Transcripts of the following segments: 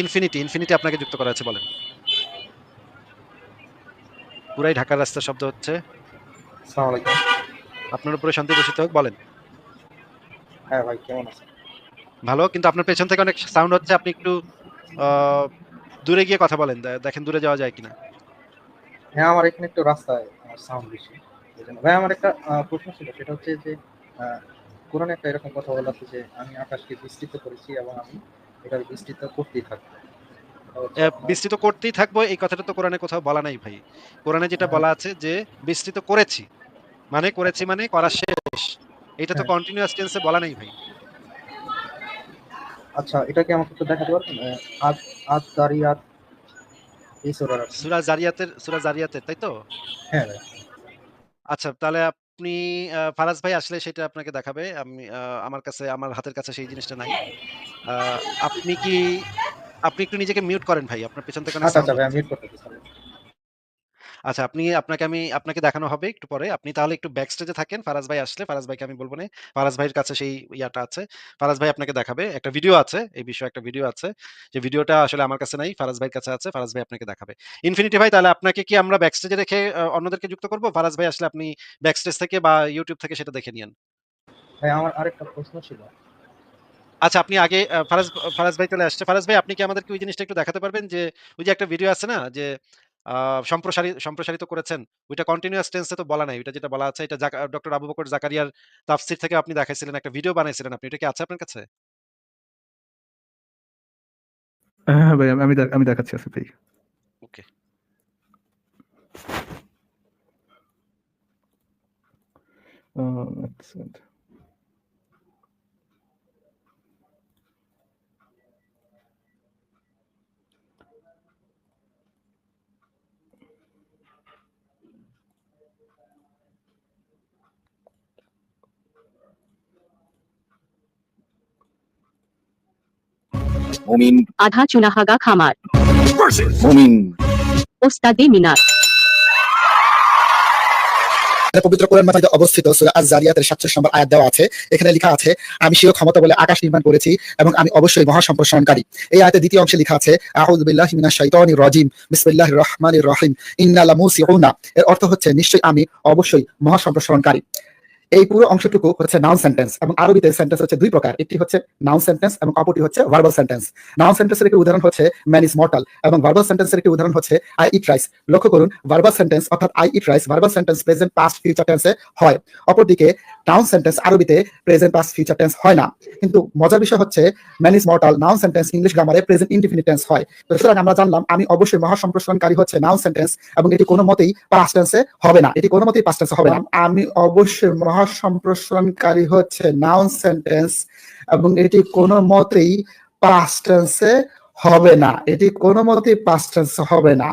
Infinity infinity আপনাকে যুক্ত করা আছে বলেন। পুরাই ঢাকার রাস্তার শব্দ হচ্ছে। আপনার উপরে শান্তি দূষিত হোক বলেন। হ্যাঁ ভাই কেমন আছেন? ভালো কিন্তু আপনার পেছন থেকে অনেক সাউন্ড হচ্ছে আপনি একটু দূরে গিয়ে কথা বলেন দেখেন দূরে যাওয়া যায় কিনা। হ্যাঁ আমার এখানে একটু রাস্তায় সাউন্ড বেশি। ভাই আমার একটা প্রশ্ন ছিল সেটা হচ্ছে যে কোরআনে একটা এরকম কথা বলা আছে যে আমি আকাশকে বিস্তৃত করেছি এবং আমি এটার বিস্তৃত করতেই থাকব। এটা বিস্তৃত করতেই থাকব এই কথাটা তো কোরআনে কোথাও বলা নাই ভাই। কোরআনে যেটা হ্যাঁ। বলা আছে যে বিস্তৃত করেছি। মানে করেছি মানে করা শেষ। এটা তো। কন্টিনিউয়াস টেন্সে বলা নাই ভাই। আচ্ছা এটা কি আমাকে একটু দেখাতে পারবেন? আহ, আদ আদ দারিয়াত এই সোরার সুরা জারিয়াতের সুরা জারিয়াতের তাই তো? হ্যাঁ আচ্ছা তাহলে আপনি ফারাজ ভাই আসলে সেটা আপনাকে দেখাবে। আমি আমার কাছে আমার হাতের কাছে সেই জিনিসটা নাই। আহ, আপনি কি আপনি একটু নিজেকে মিউট করেন ভাই। আপনার পেছন থেকে আচ্ছা আচ্ছা মিউট করতে আচ্ছা আপনি আপনাকে আমি আপনাকে দেখানো হবে একটু পরে। আপনি তাহলে একটু ব্যাক স্টেজে থাকেন। ফারাজ ভাই আসলে ফারাজ ভাইকে আমি বলব না ফারাজ ভাইয়ের কাছে সেই ইয়াটা আছে। ফারাজ ভাই আপনাকে দেখাবে। একটা ভিডিও আছে এই বিষয়ে একটা ভিডিও আছে। যে ভিডিওটা আসলে আমার কাছে নাই ফারাজ ভাইয়ের কাছে আছে ফারাজ ভাই আপনাকে দেখাবে। ইনফিনিটি ভাই তাহলে আপনাকে কি আমরা ব্যাক স্টেজে রেখে অন্যদেরকে যুক্ত করব? ফারাজ ভাই আসলে আপনি ব্যাক স্টেজ থেকে বা ইউটিউব থেকে সেটা দেখে নিন ভাই আমার আরেকটা প্রশ্ন ছিল। আচ্ছা আপনি আগে ফারাজ ফারাজ ভাই চলে আসছে। ফারাজ ভাই আপনি কি আমাদেরকে ওই জিনিসটা একটু দেখাতে পারবেন? যে ওই যে একটা ভিডিও আছে না যে সম্প্রসারিত সম্প্রসারিত করেছেন। ওইটা কন্টিনিউয়াস টেন্সে তো বলা নাই। ওইটা যেটা বলা আছে এটা ডক্টর আবু বকর জাকারিয়ার তাফসির থেকে আপনি দেখাইছিলেন একটা ভিডিও বানাইছিলেন আপনি। এটা কি আছে আপনার কাছে? হ্যাঁ ভাই আমি- আমি দেখাচ্ছি আসিফ ভাই। ওকে আহ, মুমিন। আধা চুনাহাগা খামার। মুমিন। ওস্তাদে মিনার। পবিত্র কোরআন মাথায় অবস্থিত সূরা আজ-জারিয়াতের 47 নম্বর আয়াত দেওয়া আছে এখানে লেখা আছে আমি স্বীয় ক্ষমতা বলে আকাশ নির্মাণ করেছি এবং আমি অবশ্যই মহা সম্প্রসারণকারী। এই আয়াতের দ্বিতীয় অংশে লেখা আছে আউযু বিল্লাহি মিনাশ শাইতানির রাজিম বিসমিল্লাহির রহমানির রহিম ইন্না লামুসিউনা। এর অর্থ হচ্ছে নিশ্চয়ই আমি অবশ্যই মহা সম্প্রসারণকারী। এই পুরো অংশটুকু হচ্ছে নাউন সেন্টেন্স এবং আরবিতে সেন্টেন্স হচ্ছে দুই প্রকার। একটি হচ্ছে নাউন সেন্টেন্স এবং অপরটি হচ্ছে ভার্বাল সেন্টেন্স নাউন সেন্টেন্সের একটি উদাহরণ হচ্ছে ম্যান ইজ মর্টাল এবং ভার্বাল সেন্টেন্সের একটি উদাহরণ হচ্ছে আই ইট রাইস লক্ষ্য করুন ভার্বাল সেন্টেন্স অর্থাৎ I eat rice verbal sentence present past future টেন্সে হয়। অপরদিকে নাউন সেন্টেন্স আরবিতে প্রেজেন্ট পাস্ট ফিউচার টেন্স হয় না। কিন্তু মজার বিষয় হচ্ছে man is mortal noun sentence English গ্রামারে present indefinite tense হয়। তো সুতরাং আমরা জানলাম আমি অবশ্যই মহা সম্প্রসারণকারী হচ্ছে নাউন সেন্টেন্স এবং এটি কোনো মতেই পাস্ট টেন্সে হবে না। এটি কোনো মতেই পাস্ট টেন্সে হবে না। আমি অবশ্যই মহা সম্প্রসারণকারী হচ্ছে নাউন সেন্টেন্স এবং এটি কোনো মতেই পাস্ট টেন্সে হবে না। এটি কোনো মতেই পাস্ট টেন্সে হবে না।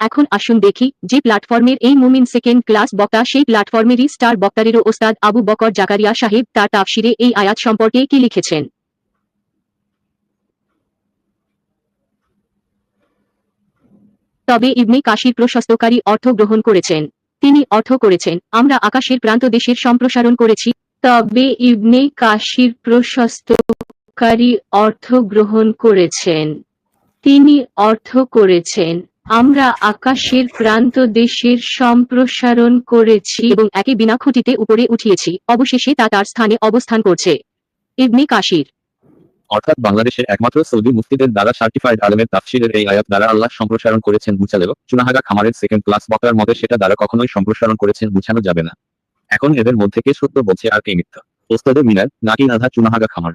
এখন আসুন দেখি যে প্ল্যাটফর্মের এই মুমিন সেকেন্ড ক্লাস বক্তা সেই প্ল্যাটফর্মেরই স্টার বক্তারেরও ওস্তাদ আবু বকর জাকারিয়া সাহেব তার তাফসিরে এই আয়াত সম্পর্কে কি লিখেছেন? তবে ইবনে কাশির প্রশস্তকারী অর্থ গ্রহণ করেছেন। তিনি অর্থ করেছেন, আমরা আকাশের প্রান্ত দেশের সম্প্রসারণ করেছি, তবে ইবনে কাশির প্রশস্তকারী অর্থ গ্রহণ করেছেন। তিনি অর্থ করেছেন, আমরা আকাশের প্রান্ত দেশের সম্প্রসারণ করেছি এবং একে বিনা খুঁটিতে উপরে উঠিয়েছি, অবশেষে তা তার স্থানে অবস্থান করছে। ইবনে কাশির অর্থাৎ বাংলাদেশের একমাত্র সৌদি মুফতিদের দ্বারা সার্টিফাইড আলেমের তাফসিরের এই আয়াত দ্বারা আল্লাহ সম্প্রসারণ করেছেন বুঝালেও চুনাহাগা খামারের সেকেন্ড ক্লাস বক্তার মতে সেটা দ্বারা কখনোই সম্প্রসারণ করেছেন বুঝানো যাবে না। এখন এদের মধ্যে কে সত্য বলছে আর কে মিথ্যা? ওস্তাদে মিনার নাকি আধা চুনাহাগা খামার?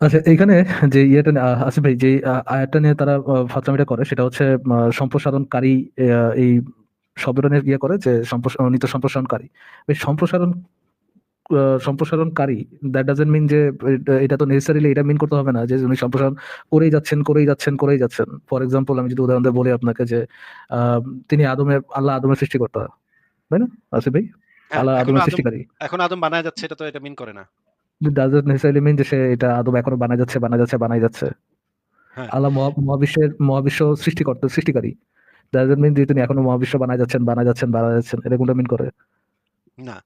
আচ্ছা এইখানে যে ইয়েটা আসিফ ভাই যে আয়াতটা নিয়ে তারা আহ, ফাত্রামিটা করে সেটা হচ্ছে আহ, সম্প্রসারণকারী আহ, এই শব্দটা ইয়ে করে যে সম্প্রসারণ নিত্য সম্প্রসারণকারী। সম্প্রসারণ সম্প্রসারণকারী দ্যাট ডাজেন্ট মিন যে এটা- তো নেসেসারিলি এটা মিন করতে হবে না যে উনি সম্প্রসারণ করেই যাচ্ছেন করেই যাচ্ছেন করেই যাচ্ছেন। ফর এক্সাম্পল আমি যদি উদাহরণ দিয়ে বলি আপনাকে যে তিনি আদমে আল্লাহ আদমের সৃষ্টিকর্তা তাই না? আসিফ ভাই? হ্যাঁ, আল্লাহ আদমের সৃষ্টিকারী। এখন আদম বানায় যাচ্ছে এটা তো এটা মিন করে না। ডাজেন্ট নেসেসারিলি মিন যে সে এটা আদম এখনও বানা যাচ্ছে বানা যাচ্ছে বানাই যাচ্ছে। হ্যাঁ। আল্লাহ মহা- মহাবিশ্বের মহাবিশ্ব সৃষ্টিকর্তা সৃষ্টিকারী। যে তিনি এখনও মহাবিশ্ব যাচ্ছেন যাচ্ছেন যাচ্ছেন এটা কোনটা মিন করে না।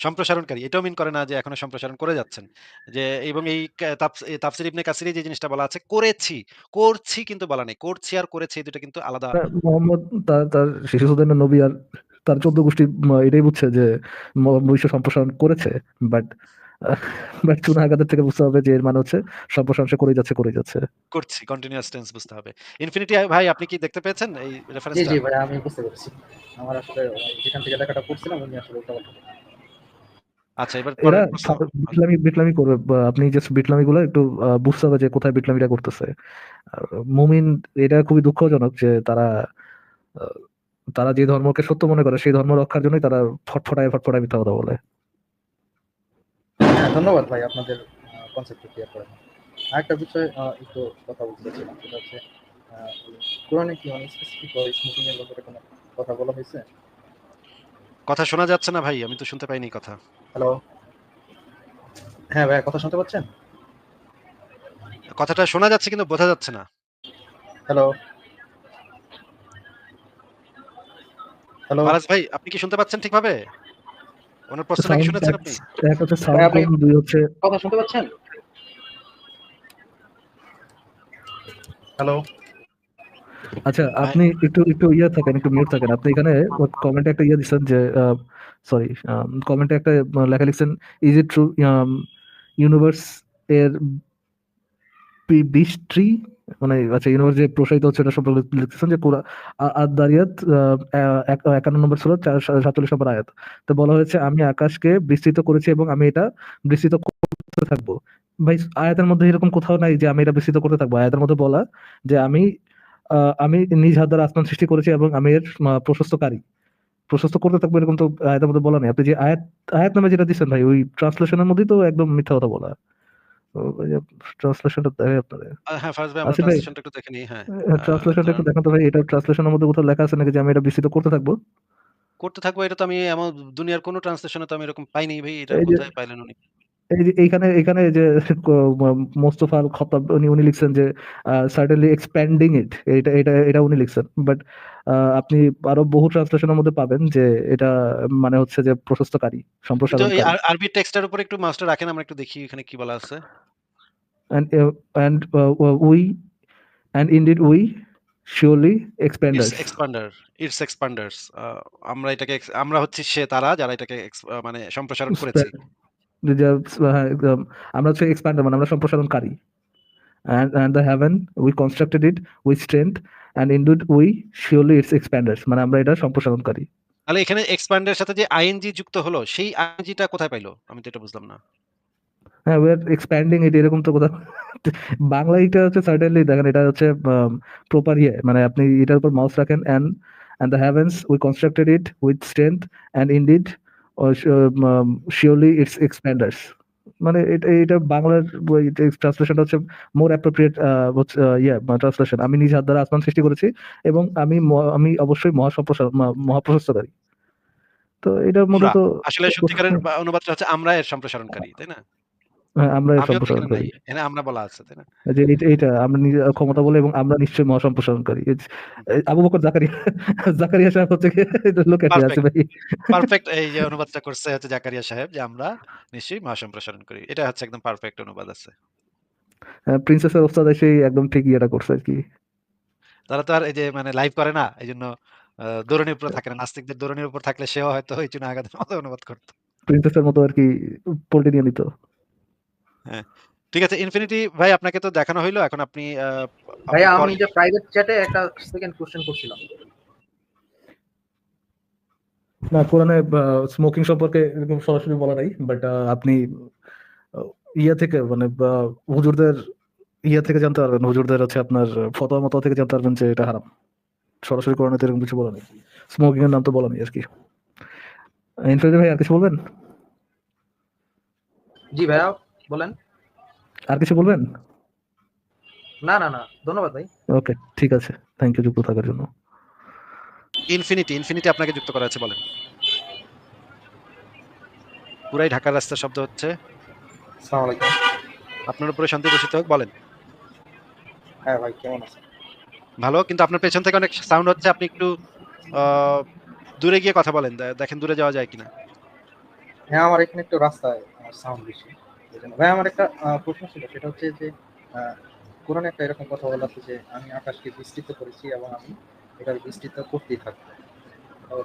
সম্প্রসারণকারী এটাও মিন করে না যে এখনও সম্প্রসারণ করে যাচ্ছেন। যে এবং এই তাফসীর ইবনে কাসিরে যে জিনিসটা বলা আছে করেছি, করছি কিন্তু বলা নেই। করছি আর করেছি এই ২ টা কিন্তু আলাদা মোহাম্মদ তার তার শিশু সুদানের নবী আর তার চোদ্দ গোষ্ঠী এটাই বুঝছে যে বিশ্ব সম্প্রসারণ করেছে বাট বাট চুনাহাগাদের থেকে বুঝতে হবে যে এর মানে হচ্ছে সম্প্রসারণ সে করেই যাচ্ছে করেই যাচ্ছে। করছি কন্টিনিউয়াস টেন্স বুঝতে হবে। ইনফিনিটি ভাই আপনি কি দেখতে পেয়েছেন এই জি রেফারেন্সটা? জি ভাই আমি বুঝতে পেরেছি। আমার আসলে যেখান থেকে পড়ছিলাম উনি আসলে পাল্টা আচ্ছা এবার এরা পরের প্রশ্ন। ফা- বিটলামি বিটলামি করবে আপনি জাস্ট বিটলামি গুলো একটু বুঝতে হবে যে কোথায় বিটলামিটা করতেছে। আর মুমিন এটা খুবই দুঃখজনক যে তারা তারা যে ধর্মকে সত্য মনে করে সেই ধর্ম রক্ষার জন্যই তারা ফটফটায় ফটফটায় মিথ্যা কথা বলে। হ্যাঁ ধন্যবাদ ভাই আপনাদের কনসেপ্ট ক্লিয়ার করার আরেকটা বিষয় একটু কথা বলতে চাচ্ছিলাম সেটা হচ্ছে কোরআনে কি অনেক স্পেসিফিক স্মোকিং এর ব্যাপারে কোনো কথা বলা হয়েছে কথা শোনা যাচ্ছে না ভাই আমি তো শুনতে পাইনি কথা। হ্যালো হ্যাঁ ভাই কথা শুনতে পাচ্ছেন কথাটা শোনা যাচ্ছে কিন্তু বোঝা যাচ্ছে না। হ্যালো হ্যালো ভাই আপনি কি শুনতে পাচ্ছেন ঠিকভাবে? ওনার প্রশ্নটা কি শুনেছেন আপনি? এক- হচ্ছে সাউন্ড ভাই, দুই হচ্ছে। কথা শুনতে পাচ্ছেন? হ্যালো আচ্ছা আপনি একটু একটু ইয়ে থাকেন একটু মিউট থাকেন। আপনি এখানে কমেন্টে একটা ইয়ে দিচ্ছেন যে সরি কমেন্টে একটা লেখা লিখছেন ইজ ইট ট্রু ইউনিভার্স এর বিস্ট্রি মানে আচ্ছা ইউনিভার্স যে প্রসারিত হচ্ছে এটা সম্পর্কে লিখতেছেন যে আর দারিয়াত একান্ন নম্বর ছিল সাতচল্লিশ নম্বর আয়াত। তো বলা হয়েছে, আমি আকাশকে বিস্তৃত করেছি এবং আমি এটা বিস্তৃত করতে থাকব। ভাই, আয়াতের মধ্যে এরকম কোথাও নাই যে আমি এটা বিস্তৃত করতে থাকব। আয়াতের মধ্যে বলা যে আমি আমি নিজ হাত দ্বারা আসমান সৃষ্টি করেছি এবং আমি এর প্রশস্তকারী। প্রশস্ত করতে থাকব এরকম তো আয়াতের মধ্যে বলা নেই। আপনি যে আয়াত আয়াত নামে যেটা দিচ্ছেন ভাই, ওই ট্রান্সলেশনের মধ্যেই তো একদম মিথ্যা কথা বলা। ট্রান্সলেশনটা দেখে আপনাদের হ্যাঁ ফার্স্ট ভাই আমরা আচ্ছা ভাই। ট্রান্সলেশনটা একটু দেখে নিই হ্যাঁ। আ ট্রান্সলেশনটা একটু দেখান তো ভাই এটা ট্রান্সলেশনের মধ্যে কোথাও লেখা আছে নাকি যে আমি এটা বিস্তৃত করতে থাকব করতে থাকব এটা তো আমি আমার দুনিয়ার কোনো ট্রান্সলেশনে তো আমি এরকম পাইনি ভাই এটা কোথায় পাইলেন উনি? এই এইখানে এখানে যে মোস্তফা আল খত্তাব উনি উনি লিখছেন যে সার্টেনলি এক্সপ্যান্ডিং ইট এটা এটা এটা উনি লিখছেন বাট আপনি আরও বহু ট্রান্সলেশনের মধ্যে পাবেন যে এটা মানে হচ্ছে যে প্রশস্তকারী আর আরবি টেক্সটের উপর একটু মাউসটা রাখেন আমরা একটু দেখি এখানে কি বলা আছে। and uh, and uh, we and indeed we surely expanders it's expanders আ আমরা এটাকে আমরা হচ্ছি সে তারা যারা এটাকে মানে সম্প্রসারণ করেছি। আমরা হচ্ছে এক্সপ্যান্ডার মানে আমরা সম্প্রসারণকারী and and the heaven we constructed it with strength and indeed we surely its expanders মানে আমরা এটা সম্প্রসারণকারী তাহলে এখানে এক্সপ্যান্ডের সাথে যে আইএনজি যুক্ত হলো সেই আইএনজিটা কোথায় পাইলো? আমি তো এটা বুঝলাম না। হ্যাঁ we are expanding it এরকম তো কোথাও বাংলা এটা হচ্ছে সার্টেনলি দেখেন এটা হচ্ছে প্রপার ইয়ে মানে আপনি এটার উপর মাউস রাখেন and and the heavens we constructed it with strength and indeed uh, it's expanders মানে এটা এটা বাংলার ট্রান্সলেশনটা হচ্ছে মোর অ্যাপ্রোপ্রিয়েট ইয়ে ট্রান্সলেশন আমি নিজ হাত দ্বারা আসমান সৃষ্টি করেছি এবং আমি আমি অবশ্যই মহাসম্প্রসার মহা- মহাপ্রশস্তকারী। তো এটা মূলত আসলে সত্যিকারের অনুবাদটা হচ্ছে আমরা এর সম্প্রসারণকারী, তাই না? হ্যাঁ, আমরা নাই। এখানে আমরা বলা আছে, তাই না? যে আমরা নিজে ক্ষমতা বলে এবং আমরা নিশ্চয়ই It's- এই আবু বকর জাকারিয়া জাকারিয়া সাহেব হচ্ছে আছে ভাই পারফেক্ট এই যে অনুবাদটা করছে হচ্ছে জাকারিয়া সাহেব যে আমরা নিশ্চয়ই করি। এটা হচ্ছে একদম পারফেক্ট অনুবাদ আছে। প্রিন্সেসের ওস্তাদ এসে একদম ঠিক ইয়েটা করছে আর কি তারা তো আর এই যে মানে লাইভ করে না। এইজন্য আ দৌড়ানির উপর থাকে না। নাস্তিকদের দৌড়ানির উপর থাকলে সেও হয়তো এই চুনা আঘাতের মতো অনুবাদ করতো প্রিন্সেসের মতো আর কি পোল্টে নিয়ে নিত ঠিক আছে ইনফিনিটি ভাই আপনাকে তো দেখানো হইল। এখন আপনি আ ভাইয়া আমি যে প্রাইভেট চ্যাটে একটা সেকেন্ড কোশ্চেন করছিলাম। না কোরআনে স্মোকিং সম্পর্কে এরকম সরাসরি বলা নাই বাট আপনি ইয়া থেকে মানে হুজুরদের ইয়া থেকে জানতে পারবেন হুজুরদের হচ্ছে আপনার ফতোয়া মতো থেকে জানতে পারবেন যে এটা হারাম। সরাসরি কোরআনে তো এরকম কিছু বলা নেই। স্মোকিং এর নাম তো বলা নেই আর কি। ইনফিনিটি ভাই আর কিছু বলবেন? জি ভাইয়া। বলেন। আর কিছু বলবেন? না না না ধন্যবাদ ভাই। ওকে ঠিক আছে। থ্যাংক ইউ যুক্ত থাকার জন্য। ইনফিনিটি, ইনফিনিটি আপনাকে যুক্ত করা আছে বলেন। পুরাই ঢাকার রাস্তার শব্দ হচ্ছে। আসসালামু আলাইকুম। আপনার উপরে শান্তি বর্ষিত হোক বলেন। হ্যাঁ ভাই কেমন আছেন? ভালো কিন্তু আপনার পেছন থেকে অনেক সাউন্ড হচ্ছে আপনি একটু আহ, দূরে গিয়ে কথা বলেন। দেখেন দূরে যাওয়া যায় কিনা। হ্যাঁ আমার এখানে একটু রাস্তায় সাউন্ড বেশি। এই জন্য। ভাই আমার একটা প্রশ্ন ছিল সেটা হচ্ছে যে কোরআনে একটা এরকম কথা বলা আছে যে আমি আকাশকে বিস্তৃত করেছি এবং আমি এটার বিস্তৃত করতেই থাকব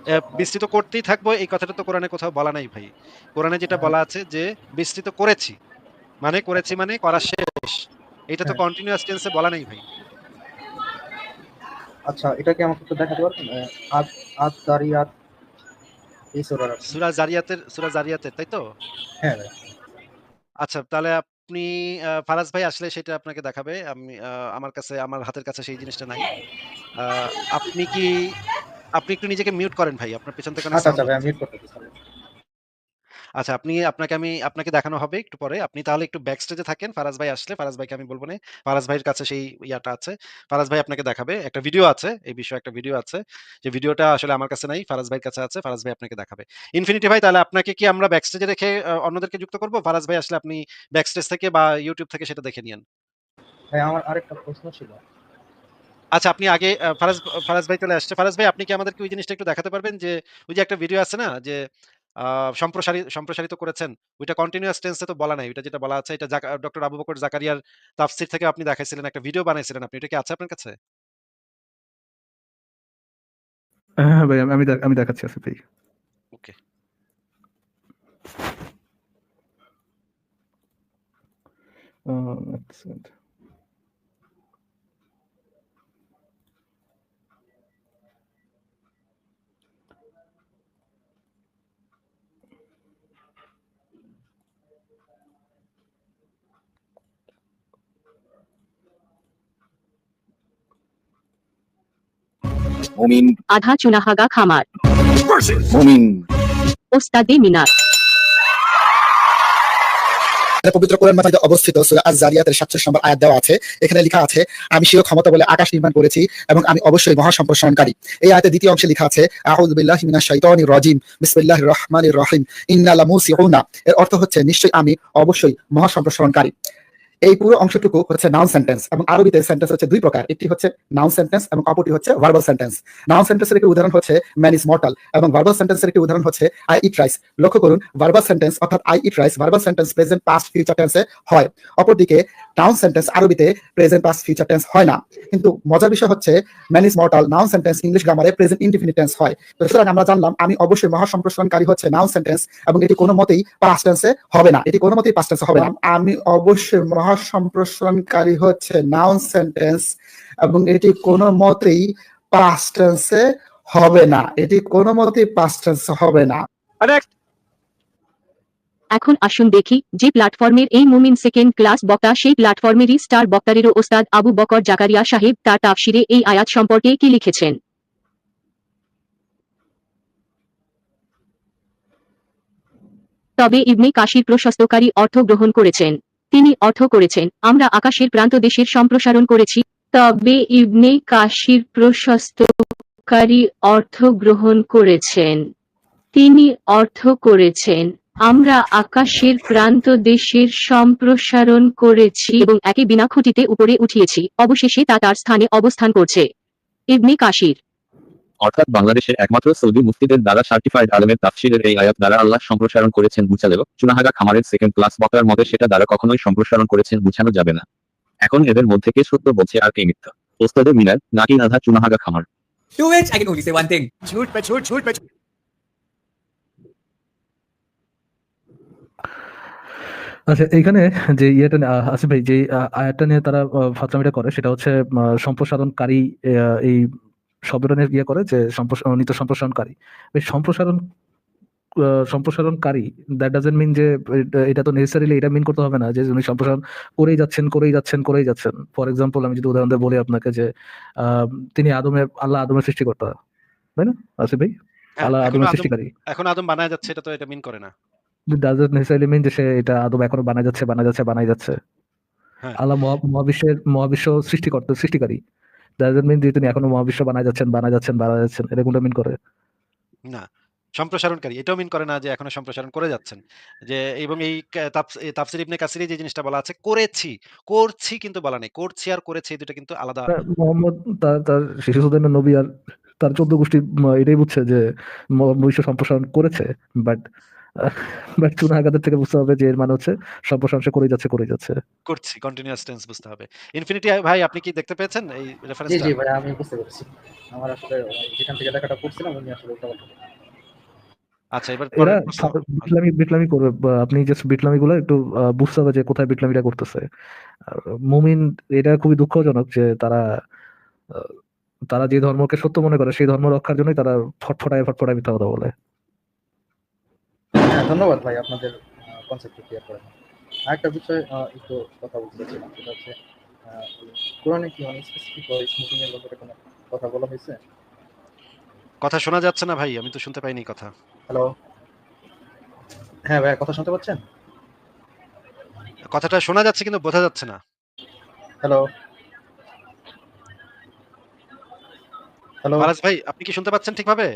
এটা বিস্তৃত করতেই থাকব এই কথাটা তো কোরআনে কোথাও বলা নাই ভাই কোরআনে যেটা হ্যাঁ। বলা আছে যে বিস্তৃত করেছি মানে করেছি মানে করা শেষ এটা তো। কন্টিনিউয়াস টেন্সে বলা নাই ভাই আচ্ছা এটা কি আমাকে একটু দেখাতে পারবেন আজ আদ দারিয়াত এই কি। সুরা জারিয়াতের সুরা জারিয়াতের তাই তো হ্যাঁ ভাই আচ্ছা তাহলে আপনি ফারাজ ভাই আসলে সেটা আপনাকে দেখাবে। আমি আমার কাছে আমার হাতের কাছে সেই জিনিসটা নাই। আপনি কি আপনি একটু নিজেকে মিউট করেন ভাই। আপনার পেছন থেকে অনেক আচ্ছা আচ্ছা ভাই আমি মিউট করতে চাই আচ্ছা আপনি আপনাকে আমি আপনাকে দেখানো হবে একটু পরে। আপনি তাহলে একটু ব্যাক স্টেজে থাকেন। ফারাজ ভাই আসলে ফারাজ ভাইকে আমি বলব না। ফারাজ ভাইয়ের কাছে সেই ইয়াটা আছে। ফারাজ ভাই আপনাকে দেখাবে। একটা ভিডিও আছে এই বিষয়ে একটা ভিডিও আছে। যে ভিডিওটা আসলে আমার কাছে নাই ফারাজ ভাইয়ের কাছে আছে ফারাজ ভাই আপনাকে দেখাবে। ইনফিনিটি ভাই তাহলে আপনাকে কি আমরা ব্যাক স্টেজে রেখে অন্যদেরকে যুক্ত করব? ফারাজ ভাই আসলে আপনি ব্যাক স্টেজ থেকে বা ইউটিউব থেকে সেটা দেখে নিন ভাই আমার আরেকটা প্রশ্ন ছিল। আচ্ছা আপনি আগে ফারাজ ফারাজ ভাই চলে আসছে। ফারাজ ভাই আপনি কি আমাদেরকে ওই জিনিসটা একটু দেখাতে পারবেন? যে ওই যে একটা ভিডিও আছে না যে সম্প্রসারিত সম্প্রসারিত করেছেন। ওইটা কন্টিনিউয়াস টেন্সে তো বলা নাই। ওইটা যেটা বলা আছে এটা ডক্টর আবু বকর জাকারিয়ার তাফসির থেকে আপনি দেখাইছিলেন একটা ভিডিও বানাইছিলেন আপনি। এটা কি আছে আপনার কাছে? হ্যাঁ হ্যাঁ ভাই আমি আমি আমি দেখাচ্ছি আসিফ ভাই। ওকে আহ, মুমিন। আধা চুনাহাগা খামার। মুমিন। ওস্তাদে মিনার। পবিত্র কোরআন মাজিদে অবস্থিত সূরা আজ-জারিয়াতের 47 নম্বর আয়াত দেওয়া আছে। এখানে লেখা আছে আমি স্বীয় ক্ষমতা বলে আকাশ নির্মাণ করেছি এবং আমি অবশ্যই মহা সম্প্রসারণকারী এই আয়াতের দ্বিতীয় অংশে লেখা আছে আউযু বিল্লাহি মিনাশ শাইতানির রাজিম বিসমিল্লাহির রহমানির রহিম ইন্না লামুসিউনা এর অর্থ হচ্ছে নিশ্চয়ই আমি অবশ্যই মহা সম্প্রসারণকারী এই পুরো অংশটুকু হচ্ছে নাউন সেন্টেন্স এবং আরবিতে সেন্টেন্স হচ্ছে দুই প্রকার। একটি হচ্ছে নাউন সেন্টেন্স এবং অপরটি হচ্ছে ভার্বাল সেন্টেন্স নাউন সেন্টেন্সের একটি উদাহরণ হচ্ছে ম্যান ইজ মর্টাল এবং ভার্বাল সেন্টেন্সের একটি উদাহরণ হচ্ছে আই ইট রাইস লক্ষ্য করুন ভার্বাল সেন্টেন্স অর্থাৎ I eat rice verbal sentence present past future টেন্সে হয়। অপরদিকে নাউন সেন্টেন্স আরবিতে প্রেজেন্ট পাস্ট ফিউচার টেন্স হয় না। কিন্তু মজার বিষয় হচ্ছে man is mortal noun sentence English গ্রামারে present indefinite tense হয়। তো সুতরাং আমরা জানলাম, আমি অবশ্যই মহা সম্প্রসারণকারী হচ্ছে নাউন সেন্টেন্স এবং এটি কোনো মতেই পাস্ট টেন্সে হবে না। এটি কোনো মতেই পাস্ট টেন্সে হবে না। আমি অবশ্যই মহা সম্প্রসারণকারী হচ্ছে নাউন সেন্টেন্স এবং এটি কোনো মতেই পাস্ট টেন্সে হবে না। এটি কোনো মতেই পাস্ট টেন্সে হবে না। এখন আসুন দেখি যে প্ল্যাটফর্মের এই মুমিন সেকেন্ড ক্লাস বক্তা, সেই প্ল্যাটফর্মেরই স্টার বক্তারেরও ওস্তাদ আবু বকর জাকারিয়া সাহেব তার তাফসিরে এই আয়াত সম্পর্কে কি লিখেছেন? তবে ইবনে কাশির প্রশস্তকারী অর্থ গ্রহণ করেছেন। তিনি অর্থ করেছেন, আমরা আকাশের প্রান্ত দেশের সম্প্রসারণ করেছি। তবে ইবনে কাশির প্রশস্তকারী অর্থ গ্রহণ করেছেন। তিনি অর্থ করেছেন। আমরা আকাশের প্রান্ত দেশের সম্প্রসারণ করেছি এবং একে বিনা খুঁটিতে উপরে উঠিয়েছি। অবশেষে তা তার স্থানে অবস্থান করছে। ইবনে কাশির অর্থাৎ বাংলাদেশের একমাত্র সৌদি মুফতিদের দ্বারা সার্টিফাইড আলেমের তাফসিরের এই আয়াত দ্বারা আল্লাহ সম্প্রসারণ করেছেন বুঝালেও চুনাহাগা খামারের সেকেন্ড ক্লাস বক্তার মতে সেটা দ্বারা কখনোই সম্প্রসারণ করেছেন বুঝানো যাবে না। এখন এদের মধ্যে কে সত্য বলছে আর কে মিথ্যা? ওস্তাদে মিনার নাকি আধা চুনাহাগা খামার? To which I can only say one thing. Shoot, but shoot, shoot, আচ্ছা এইখানে যে ইয়েটা আসিফ ভাই যে আয়াতটা নিয়ে তারা আহ, ফাত্রামিটা করে সেটা হচ্ছে সম্প্রসারণকারী এই শব্দটা ইয়ে করে যে নিত্য সম্প্রসারণকারী। এই সম্প্রসারণ সম্প্রসারণকারী দ্যাট ডাজেন্ট মিন যে এটা- তো নেসেসারিলি এটা মিন করতে হবে না যে উনি সম্প্রসারণ করেই যাচ্ছেন করেই যাচ্ছেন করেই যাচ্ছেন। ফর এক্সাম্পল আমি যদি উদাহরণ দিয়ে বলি আপনাকে যে আহ, তিনি আদমে আল্লাহ আদমের সৃষ্টিকর্তা তাই না আসিফ ভাই? হ্যাঁ, আল্লাহ আদমের আদম সৃষ্টিকারী। এখন আদম বানায় যাচ্ছে এটা তো এটা মিন করে না। ডাজন্ট নেসেসারিলি মিন যে সে এটা আদম এখনও বানায় যাচ্ছে বানায় যাচ্ছে বানাই যাচ্ছে। হ্যাঁ। আল্লাহ মহাবিশ্বের মহাবিশ্ব সৃষ্টিকর্তা সৃষ্টিকারী। ডাজন্ট মিন যে তিনি এখনও মহাবিশ্ব বানায় যাচ্ছেন বানায় যাচ্ছেন বানায় যাচ্ছেন এটা কোনটা মিন করে। না সম্প্রসারণকারী এটাও মিন করে না যে এখনও সম্প্রসারণ করে যাচ্ছেন। যে এবং এই তাফসির ইবনে কাসিরে যে জিনিসটা বলা আছে করেছি করছি কিন্তু বলা নেই করছি আর করেছি এই দুটো কিন্তু আলাদা। মোহাম্মদ তার তার শিশু সুদানের নবী আর তার চোদ্দ গোষ্ঠী এটাই বুঝছে যে বিশ্ব সম্প্রসারণ করেছে বাট বাট চুনাহাগাদের থেকে বুঝতে হবে যে এর মানে হচ্ছে সম্প্রসারণ সে করেই যাচ্ছে করেই যাচ্ছে। করছি কন্টিনিউয়াস টেন্স বুঝতে হবে। ইনফিনিটি ভাই আপনি কি দেখতে পেয়েছেন এই জি রেফারেন্সটা জি ভাই আমি বুঝতে পেরেছি। আমার আসলে যেখান থেকে দেখাটা করছিলাম উনি আসলে পাল্টা আচ্ছা এবার এরা পরের প্রশ্ন। সা- বিটলামি বিটলামি করবে আপনি জাস্ট বিটলামি গুলো একটু বুঝতে হবে যে কোথায় বিটলামিটা করতেছে। আর মুমিন এটা খুবই দুঃখজনক যে তারা তারা যে ধর্মকে সত্য মনে করে সেই ধর্ম রক্ষার জন্যই তারা ফটফটায় ফটফটায় মিথ্যা কথা বলে। ধন্যবাদ ভাই আপনাদের কনসেপ্ট ক্লিয়ার করার জন্য। আরেকটা বিষয় একটু কথা বলতে চাচ্ছিলাম সেটা হচ্ছে কোরআনে কি মানে স্পেসিফিক স্মোকিং এর ব্যাপারে কোনো কথা বলা হয়েছে? কথা শোনা যাচ্ছে না ভাই আমি তো শুনতে পাইনি কথা। হ্যালো হ্যাঁ ভাই কথা শুনতে পাচ্ছেন? কথাটা শোনা যাচ্ছে কিন্তু বোঝা যাচ্ছে না। হ্যালো হ্যালো ভাই আপনি কি শুনতে পাচ্ছেন ঠিকভাবে?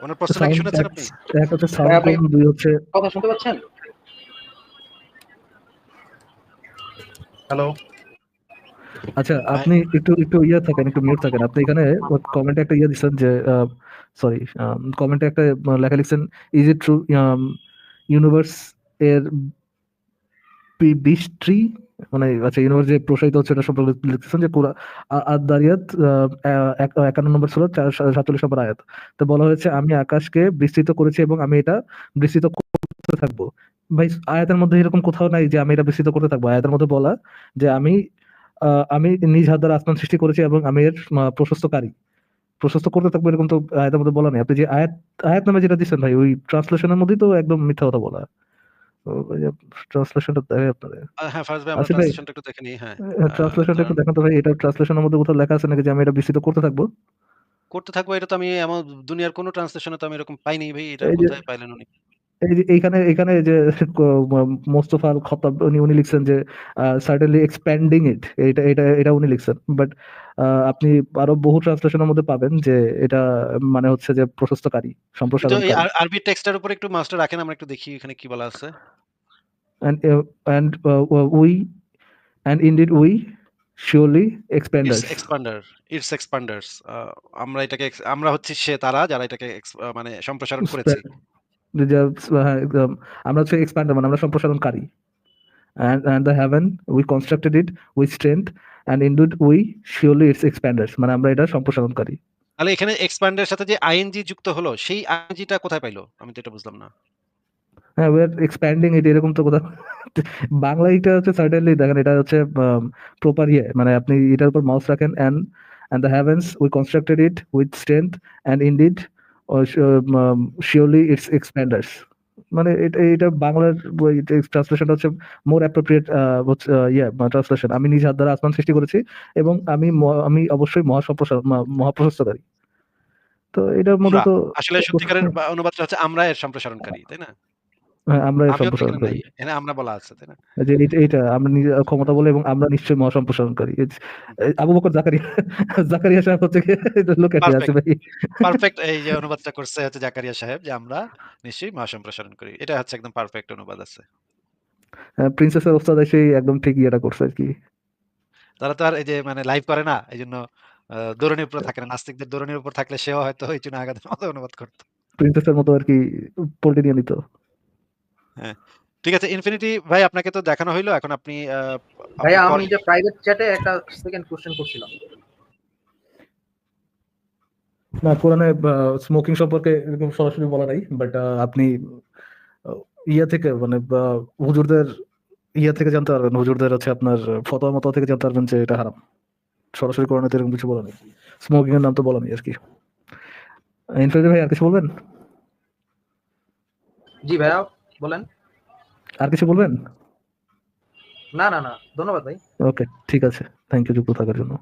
ওনার প্রশ্ন কি শুনেছেন আপনি? এক- এক হচ্ছে সাউন্ড দুই হচ্ছে। কথা শুনতে পাচ্ছেন? হ্যালো আচ্ছা আপনি একটু একটু ইয়ে থাকেন একটু মিউট থাকেন। আপনি এখানে কমেন্টে একটা ইয়ে দিচ্ছেন যে সরি কমেন্টে একটা লেখা লিখছেন ইজ ইট ট্রু ইউনিভার্স এর মানে আচ্ছা ইউনিভার্স যে প্রসারিত হচ্ছে এটা সম্পর্কে লিখতেছেন যে পুরা আর একান্ন নম্বর ছিল সাতচল্লিশ নম্বর আয়াত। তো বলা হয়েছে, আমি আকাশকে বিস্তৃত করেছি এবং আমি এটা বিস্তৃত করতে থাকব। ভাই, আয়াতের মধ্যে এরকম কোথাও নাই যে আমি এটা বিস্তৃত করতে থাকব। আয়াতের মধ্যে বলা যে আমি আমি নিজ হাত দ্বারা আসমান সৃষ্টি করেছি এবং আমি এর প্রশস্তকারী। প্রশস্ত করতে থাকব এরকম তো আয়াতের মধ্যে বলা নেই। আপনি যে আয়াত আয়াত নামে যেটা দিচ্ছেন ভাই, ওই ট্রান্সলেশনের মধ্যেই তো একদম মিথ্যা কথা বলা। ট্রান্সলেশনটা দেখে আপনাদের আহ, হ্যাঁ ফারাজ ভাই আমরা আচ্ছা ট্রান্সলেশনটা একটু দেখে নিই হ্যাঁ। ট্রান্সলেশনটা একটু দেখান তো ভাই এটা ট্রান্সলেশনের মধ্যে কোথাও লেখা আছে নাকি যে আমি এটা বিস্তৃত করতে থাকব? করতে থাকব এটা তো আমি এমন দুনিয়ার কোনো ট্রান্সলেশনে তো আমি এরকম পাইনি ভাই এটা কোথায় পাইলেন উনি? এই যে এইখানে এখানে যে মোস্তফা আল খতাব উনি উনি লিখছেন যে সার্টেনলি এক্সপ্যান্ডিং ইট এটা এটা এটা উনি লিখছেন। বাট আপনি আরও বহু ট্রান্সলেশনের মধ্যে পাবেন যে এটা মানে হচ্ছে যে প্রশস্তকারী সম্প্রসারণ আরবি টেক্সটের উপর একটু মাস্টার রাখেন আমরা একটু দেখি এখানে কি বলা আছে। And uh, and uh, uh, we and indeed we surely expanders it's expander it's expanders আমরা এটাকে আমরা হচ্ছে সে তারা যারা এটাকে মানে সম্প্রসারণ করেছি। হ্যাঁ, একদম। আমরা হচ্ছে এক্সপ্যান্ডার মানে আমরা সম্প্রসারণকারী। And and the heaven we constructed it with strength and indeed we surely its expanders মানে আমরা এটা সম্প্রসারণকারী। তাহলে এখানে এক্সপান্ডের সাথে যে আইএনজি যুক্ত হলো সেই আইএনজিটা কোথায় পাইলো? আমি তো এটা বুঝলাম না। হ্যাঁ are expanding it এরকম তো কোথাও বাংলা এটা হচ্ছে সার্টেনলি দেখেন এটা হচ্ছে প্রপার ইয়ে মানে আপনি এটার উপর মাউস রাখেন and the heavens we constructed it with strength and indeed uh, su- um, surely মানে এটা এটা বাংলার ট্রান্সলেশনটা হচ্ছে মোর অ্যাপ্রোপ্রিয়েট ইয়ে ট্রান্সলেশন আমি নিজ হাত দ্বারা আসমান সৃষ্টি করেছি এবং আমি আমি অবশ্যই মহাসম্প্রসার মহা- মহাপ্রশস্তকারী। তো এটার মধ্যে তো আসলে সত্যিকারের অনুবাদটা হচ্ছে আমরা এর সম্প্রসারণকারী তাই না? হ্যাঁ, আমরা তো সম্প্রসারণকারী আমরা বলা আছে তাই না? যে এটা- এটা আমরা নিজে ক্ষমতা বলে এবং আমরা নিশ্চয়ই মহাসম্প্রসারণকারী আবু বকর জাকারিয়া জাকারিয়া সাহেব হচ্ছে লোক আছে ভাই। পারফেক্ট এই যে অনুবাদটা করছে হচ্ছে জাকারিয়া সাহেব যে আমরা নিশ্চয়ই মহাসম্প্রসারণ করি। এটা হচ্ছে একদম পারফেক্ট অনুবাদ আছে। প্রিন্সেসের ওস্তাদ এসে একদম ঠিক ইয়েটা করছে আর কি। তারা তো আর এই যে মানে লাইভ করে না এই জন্য দৌড়নির উপর থাকে না। নাস্তিকদের দৌড়নির উপর থাকলে সেও হয়তো ওই চুনা আঘাতের মতো অনুবাদ করতো। প্রিন্সেসের মতো আর কি পোল্টে নিয়ে নিত। ঠিক আছে ইনফিনিটি ভাই আপনাকে তো দেখানো হইল এখন আপনি আহ, ভাইয়া আমি যে প্রাইভেট চ্যাটে একটা সেকেন্ড কোশ্চেন করছিলাম। না কোরআনে স্মোকিং সম্পর্কে এরকম সরাসরি বলা নাই বাট আপনি ইয়া থেকে মানে হুজুরদের ইয়া থেকে জানতে পারবেন হুজুরদের হচ্ছে আপনার ফতোয়া মতো থেকে জানতে পারবেন যে এটা হারাম। সরাসরি কোরআনে তো এরকম কিছু বলা নেই। স্মোকিং এর নাম তো বলা নেই আর কি। ইনফিনিটি ভাই আর কিছু বলবেন? জি ভাইয়া। বলেন। আর কিছু বলবেন? না না না ধন্যবাদ ভাই। ওকে ঠিক আছে। থ্যাংক ইউ যুক্ত থাকার জন্য।